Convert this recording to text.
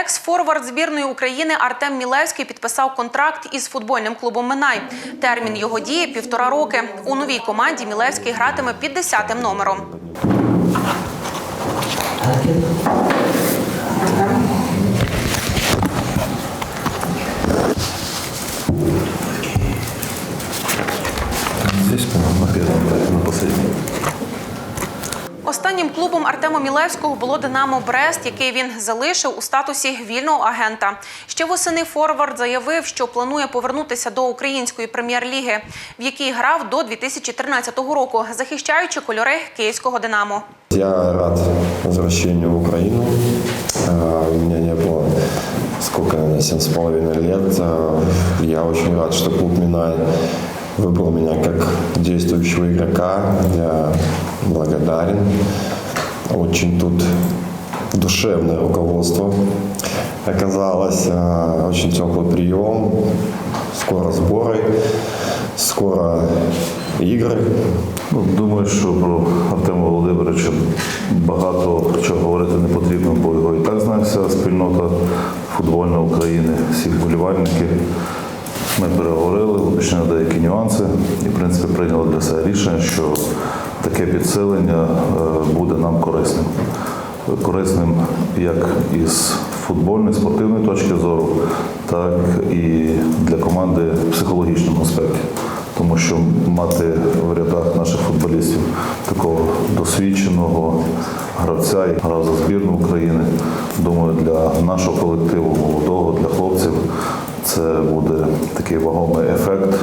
Екс-форвард збірної України Артем Мілевський підписав контракт із футбольним клубом Минай. Термін його дії півтора роки. У новій команді Мілевський гратиме під 10-тим номером. Здесь, по-моему, на первом, на последнем. Останнім клубом Артема Мілевського було Динамо Брест, який він залишив у статусі вільного агента. Ще восени форвард заявив, що планує повернутися до української прем'єр-ліги, в якій грав до 2013 року, захищаючи кольори київського Динамо. Я рад возвращению в Украину. У меня не было сколько, наверное, семь с половиной лет. Я очень рад, что клуб Минай выбрал меня как действующего игрока. Я благодарен. Очень тут душевное руководство оказалось. А, Очень теплый прием. Скоро сборы, скоро игры. Ну, думаю, що про Артема Володимировича багато чого говорити не потрібно, бо його і так знає вся спільнота футбольна України, всі вболівальники. Ми переговорили, уточнили деякі нюанси і, в принципі, прийняли для себе рішення, що таке підсилення е, буде нам корисним. Корисним як із футбольної, спортивної точки зору, так і для команди в психологічному аспекті. Тому що мати в рядах наших футболістів такого досвідченого гравця, і грав за збірну України, думаю, для нашого колективу це буде такий вагомий ефект.